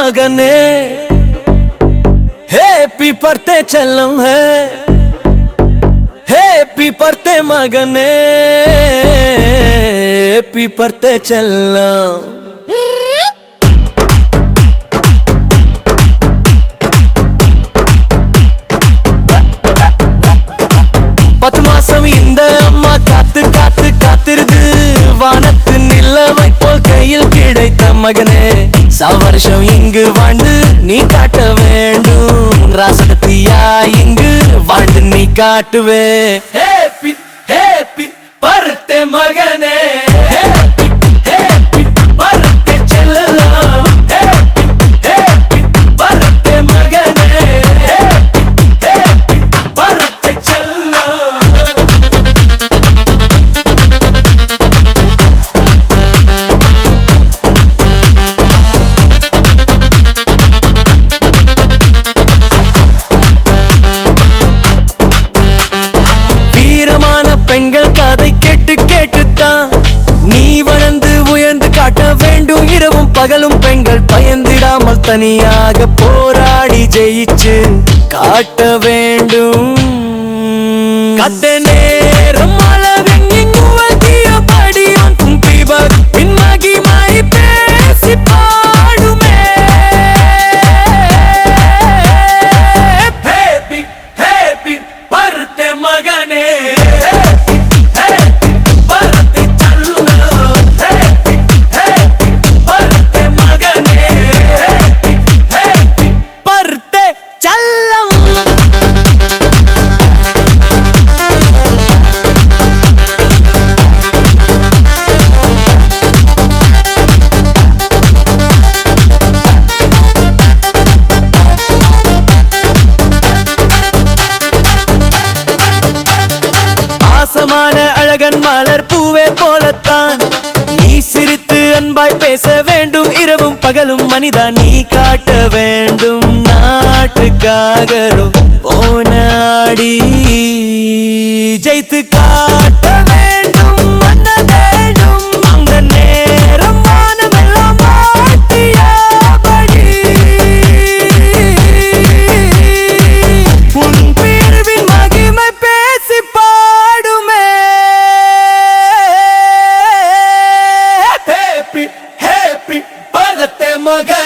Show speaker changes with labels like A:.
A: மகனே. ஹேப்பி பர்த்தே செல்லம் ஹேப்பி பர்த்தே மகனே. ஹேப்பி பர்த்தே செல்லம். பத்து மாசம் இந்த அம்மா காத்து காத்து காத்திருது. வானத்து நிலவை போல் கையில் கிடைத்த மகனே. சவருஷம் இங்கு வாழ்ந்து நீ காட்ட வேண்டும். ராசகத்தியா இங்கு வாழ்ந்து நீ காட்டுவே. ஹேப்பி ஹேப்பி பருத்தே மக காட்ட வேண்டும். இரவும் பகலும் பெண்கள் பயந்திடாமல் தனியாக போராடி ஜெயிச்சு காட்ட வேண்டும். கத்தனே அழகன் மலர் பூவே போலத்தான். நீ சிரித்து அன்பாய் பேச வேண்டும். இரவும் பகலும் மனிதா நீ காட்ட வேண்டும். நாட்டுக்காக போனாடி. ஜெயித்து